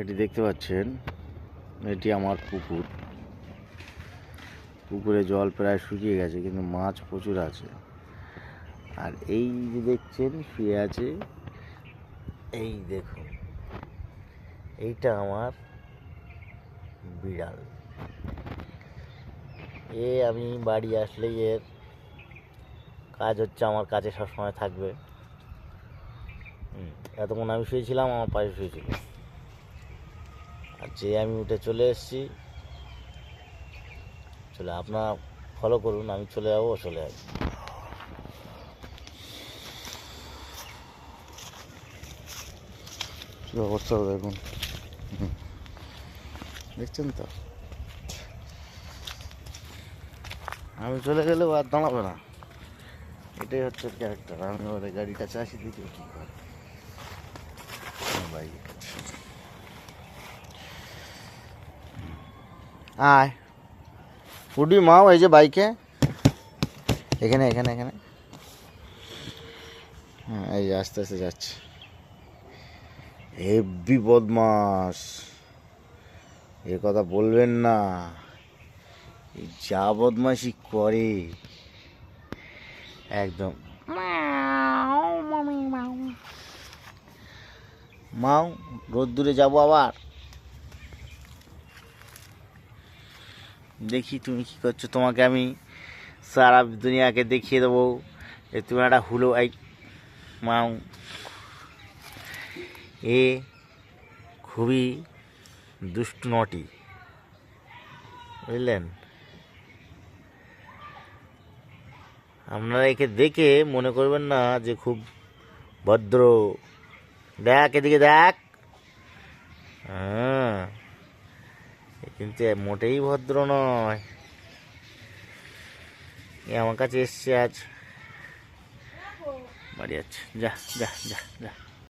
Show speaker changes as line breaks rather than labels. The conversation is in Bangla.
এটি দেখতে পাচ্ছেন, এটি আমার পুকুর। পুকুরে জল প্রায় শুকিয়ে গেছে, কিন্তু মাছ প্রচুর আছে। আর এই যে দেখছেন, শুয়ে আছে, এই দেখুন, এইটা আমার বিড়াল। এ আমি বাড়ি আসলেই এর কাজ হচ্ছে আমার কাছে সবসময় থাকবে। এতক্ষণ আমি শুয়েছিলাম, আমার পাশে শুয়েছিল। আর যে আমি উঠে চলে এসেছি, চলে আপনার ফলো করুন, আমি চলে যাব চলে যাব অবস্থা দেখুন। দেখছেন তো? আমি চলে গেলেও আর দাঁড়াবে না। এটাই হচ্ছে ক্যারেক্টার আমি ওর গাড়িটা চাষি দিকে কী করে। ভাই আয়। উডি মাও এই যে বাইকে। এখানে এখানে এখানে। হ্যাঁ এই যে আস্তে আস্তে যাচ্ছে। হেব্বি বদমাস এ কথা বলবেন না। যা বদমাসি করে। একদম। মাও, রোদ্দুরে যাব আবার। দেখি তুমি কি করছ। তোমাকে আমি সারা দুনিয়াকে দেখিয়ে দেবো যে তুমি একটা হুলো এই মাও। এ খুবই দুষ্টু নটি। বুঝলেন? আপনারা একে দেখে মনে করবেন না যে খুব ভদ্র। দেখ এদিকে দেখ। হ্যাঁ। কিন্তু মোটেই ভদ্র নয়। এ আমার কাছে এসছে আজ। বাড়ি আছে যা যা যা যা।